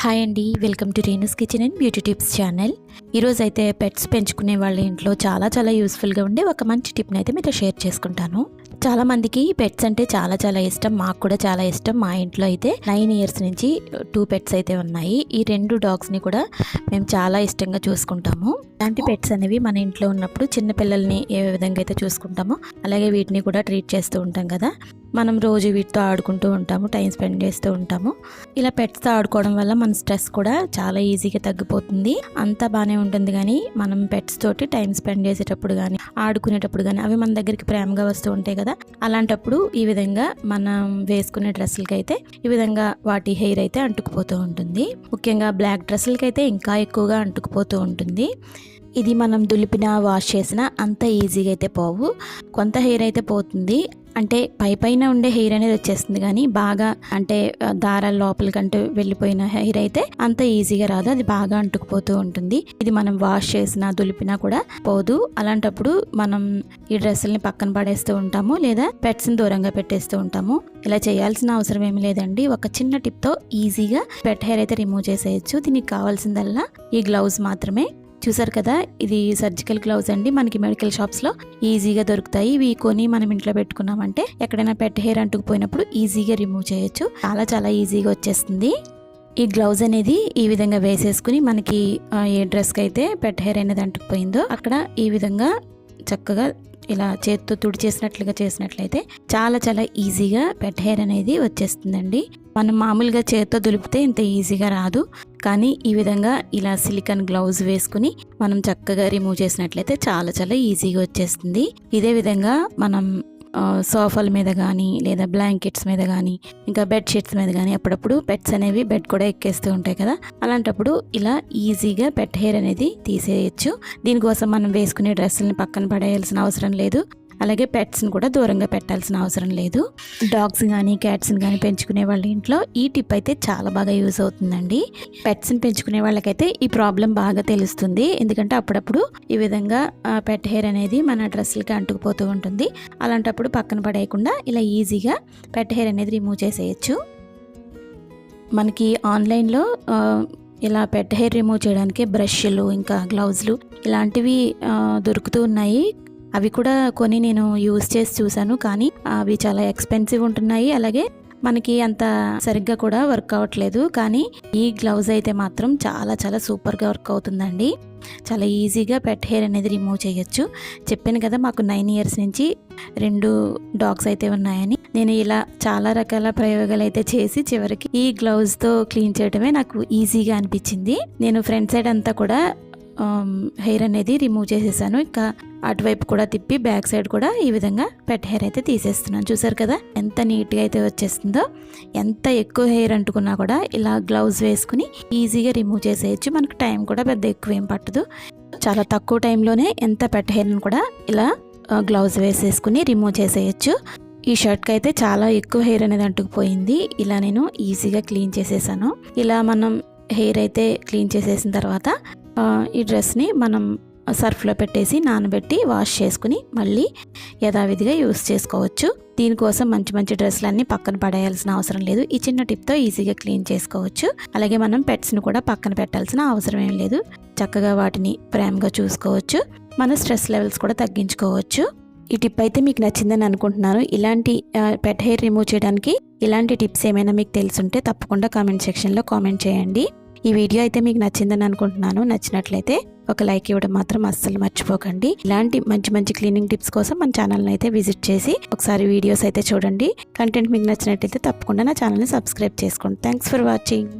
Hi అండి welcome to Renu's kitchen and beauty tips channel. ఈరోజు అయితే పెట్స్ పెంచుకునే వాళ్ళ ఇంట్లో చాలా చాలా యూస్ఫుల్గా ఉండే ఒక మంచి టిప్ని అయితే మీతో షేర్ చేసుకుంటాను. చాలా మందికి పెట్స్ అంటే చాలా చాలా ఇష్టం మాకు కూడా చాలా ఇష్టం. మా ఇంట్లో అయితే నైన్ ఇయర్స్ నుంచి టూ పెట్స్ అయితే ఉన్నాయి. ఈ రెండు డాగ్స్ని కూడా మేము చాలా ఇష్టంగా చూసుకుంటాము. ఇలాంటి పెట్స్ అనేవి మన ఇంట్లో ఉన్నప్పుడు చిన్న పిల్లల్ని ఏ విధంగా అయితే చూసుకుంటామో అలాగే వీటిని కూడా ట్రీట్ చేస్తూ ఉంటాం కదా. మనం రోజు వీటితో ఆడుకుంటూ ఉంటాము టైం స్పెండ్ చేస్తూ ఉంటాము. ఇలా పెట్స్తో ఆడుకోవడం వల్ల మన స్ట్రెస్ కూడా చాలా ఈజీగా తగ్గిపోతుంది. అంతా బాగానే ఉంటుంది కానీ మనం పెట్స్ తోటి టైం స్పెండ్ చేసేటప్పుడు కానీ ఆడుకునేటప్పుడు కానీ అవి మన దగ్గరికి ప్రేమగా వస్తూ ఉంటాయి కదా. అలాంటప్పుడు ఈ విధంగా మనం వేసుకునే డ్రెస్సులకి అయితే ఈ విధంగా వాటి హెయిర్ అయితే అంటుకుపోతూ ఉంటుంది. ముఖ్యంగా బ్లాక్ డ్రెస్సులకి అయితే ఇంకా ఎక్కువగా అంటుకుపోతూ ఉంటుంది. ఇది మనం దులిపిన వాష్ చేసినా అంత ఈజీగా అయితే పోవు. కొంత హెయిర్ అయితే పోతుంది. అంటే పై పైన ఉండే హెయిర్ అనేది వచ్చేస్తుంది కానీ బాగా అంటే దారాల లోపలికంటూ వెళ్ళిపోయిన హెయిర్ అయితే అంత ఈజీగా రాదు. అది బాగా అంటుకుపోతూ ఉంటుంది. ఇది మనం వాష్ చేసినా దులిపినా కూడా పోదు. అలాంటప్పుడు మనం ఈ డ్రెస్సుల్ని పక్కన పడేస్తూ ఉంటాము లేదా పెట్స్ని దూరంగా పెట్టేస్తూ ఉంటాము. ఇలా చేయాల్సిన అవసరం ఏమి లేదండి. ఒక చిన్న టిప్తో ఈజీగా పెట్ హెయిర్ అయితే రిమూవ్ చేసేయచ్చు. దీనికి కావాల్సిందల్లా ఈ గ్లౌజ్ మాత్రమే. చూసారు కదా? ఇది సర్జికల్ గ్లౌజ్ అండి. మనకి మెడికల్ షాప్స్లో ఈజీగా దొరుకుతాయి. ఇవి కొని మనం ఇంట్లో పెట్టుకున్నామంటే ఎక్కడైనా పెట్ హెయిర్ అంటుకుపోయినప్పుడు ఈజీగా రిమూవ్ చేయొచ్చు. చాలా చాలా ఈజీగా వచ్చేస్తుంది. ఈ గ్లౌజ్ అనేది ఈ విధంగా వేసేసుకుని మనకి ఏ డ్రెస్కి అయితే పెట్ హెయిర్ అనేది అంటుకుపోయిందో అక్కడ ఈ విధంగా చక్కగా ఇలా చేత్తో తుడి చేసినట్లుగా చేసినట్లయితే చాలా చాలా ఈజీగా పెట్ హెయిర్ అనేది వచ్చేస్తుందండి. మనం మామూలుగా చేత్తో దులిపితే ఇంత ఈజీగా రాదు. కానీ ఈ విధంగా ఇలా సిలికాన్ గ్లౌజ్ వేసుకుని మనం చక్కగా రిమూవ్ చేసినట్లయితే చాలా చాలా ఈజీగా వచ్చేస్తుంది. ఇదే విధంగా మనం సోఫాల మీద కానీ లేదా బ్లాంకెట్స్ మీద కానీ ఇంకా బెడ్షీట్స్ మీద కానీ అప్పుడప్పుడు పెట్స్ అనేవి బెడ్ కూడా ఎక్కేస్తూ ఉంటాయి కదా. అలాంటప్పుడు ఇలా ఈజీగా పెట్ హెయిర్ అనేది తీసేయచ్చు. దీనికోసం మనం వేసుకునే డ్రెస్సులను పక్కన పడేయాల్సిన అవసరం లేదు. అలాగే పెట్స్ని కూడా దూరంగా పెట్టాల్సిన అవసరం లేదు. డాగ్స్ కానీ క్యాట్స్ని కానీ పెంచుకునే వాళ్ళ ఇంట్లో ఈ టిప్ అయితే చాలా బాగా యూస్ అవుతుందండి. పెట్స్ని పెంచుకునే వాళ్ళకైతే ఈ ప్రాబ్లం బాగా తెలుస్తుంది. ఎందుకంటే అప్పుడప్పుడు ఈ విధంగా పెట్ హెయిర్ అనేది మన డ్రెస్సులకి అంటుకుపోతూ ఉంటుంది. అలాంటప్పుడు పక్కన పడేయకుండా ఇలా ఈజీగా పెట్ హెయిర్ అనేది రిమూవ్ చేసేయచ్చు. మనకి ఆన్లైన్లో ఇలా పెట్ హెయిర్ రిమూవ్ చేయడానికి బ్రష్లు ఇంకా గ్లౌజులు ఇలాంటివి దొరుకుతూ ఉన్నాయి. అవి కూడా కొని నేను యూజ్ చేసి చూశాను కానీ అవి చాలా ఎక్స్పెన్సివ్ ఉంటున్నాయి. అలాగే మనకి అంత సరిగ్గా కూడా వర్క్ అవ్వట్లేదు కానీ ఈ గ్లౌజ్ అయితే మాత్రం చాలా చాలా సూపర్గా వర్క్ అవుతుందండి. చాలా ఈజీగా పెట్ హెయిర్ అనేది రిమూవ్ చేయొచ్చు. చెప్పాను కదా మాకు నైన్ ఇయర్స్ నుంచి రెండు డాగ్స్ అయితే ఉన్నాయని. నేను ఇలా చాలా రకాల ప్రయోగాలు అయితే చేసి చివరికి ఈ గ్లౌజ్తో క్లీన్ చేయడమే నాకు ఈజీగా అనిపించింది. నేను ఫ్రంట్ సైడ్ అంతా కూడా హెయిర్ అనేది రిమూవ్ చేసేసాను. ఇంకా అటువైపు కూడా తిప్పి బ్యాక్ సైడ్ కూడా ఈ విధంగా పెట్ హెయిర్ అయితే తీసేస్తున్నాను. చూసారు కదా ఎంత నీట్గా అయితే వచ్చేస్తుందో ఎంత ఎక్కువ హెయిర్ అంటుకున్నా కూడా ఇలా గ్లౌజ్ వేసుకుని ఈజీగా రిమూవ్ చేసేయచ్చు. మనకు టైం కూడా పెద్ద ఎక్కువ ఏం పట్టదు. చాలా తక్కువ టైంలోనే ఎంత పెట్ హెయిర్ని కూడా ఇలా గ్లౌజ్ వేసేసుకుని రిమూవ్ చేసేయచ్చు. ఈ షర్ట్కి అయితే చాలా ఎక్కువ హెయిర్ అనేది అంటుకుపోయింది. ఇలా నేను ఈజీగా క్లీన్ చేసేసాను. ఇలా మనం హెయిర్ అయితే క్లీన్ చేసేసిన తర్వాత ఈ డ్రెస్ని మనం సర్ఫ్లో పెట్టేసి నానబెట్టి వాష్ చేసుకుని మళ్ళీ యథావిధిగా యూస్ చేసుకోవచ్చు. దీనికోసం మంచి మంచి డ్రెస్సులన్నీ పక్కన పడేయాల్సిన అవసరం లేదు. ఈ చిన్న టిప్తో ఈజీగా క్లీన్ చేసుకోవచ్చు. అలాగే మనం పెట్స్ని కూడా పక్కన పెట్టాల్సిన అవసరం ఏం లేదు. చక్కగా వాటిని ప్రేమగా చూసుకోవచ్చు. మన స్ట్రెస్ లెవెల్స్ కూడా తగ్గించుకోవచ్చు. ఈ టిప్ అయితే మీకు నచ్చిందని అనుకుంటున్నాను. ఇలాంటి పెట్ హెయిర్ రిమూవ్ చేయడానికి ఇలాంటి టిప్స్ ఏమైనా మీకు తెలుసుంటే తప్పకుండా కామెంట్ సెక్షన్లో కామెంట్ చేయండి. ఈ వీడియో అయితే మీకు నచ్చిందని అనుకుంటున్నాను. నచ్చినట్లయితే ఒక లైక్ ఇవ్వడం మాత్రం అస్సలు మర్చిపోకండి. ఇలాంటి మంచి మంచి క్లీనింగ్ టిప్స్ కోసం మన ఛానల్ని అయితే విజిట్ చేసి ఒకసారి వీడియోస్ అయితే చూడండి. కంటెంట్ మీకు నచ్చినట్లయితే తప్పకుండా నా ఛానల్ని సబ్స్క్రైబ్ చేసుకోండి. Thanks for watching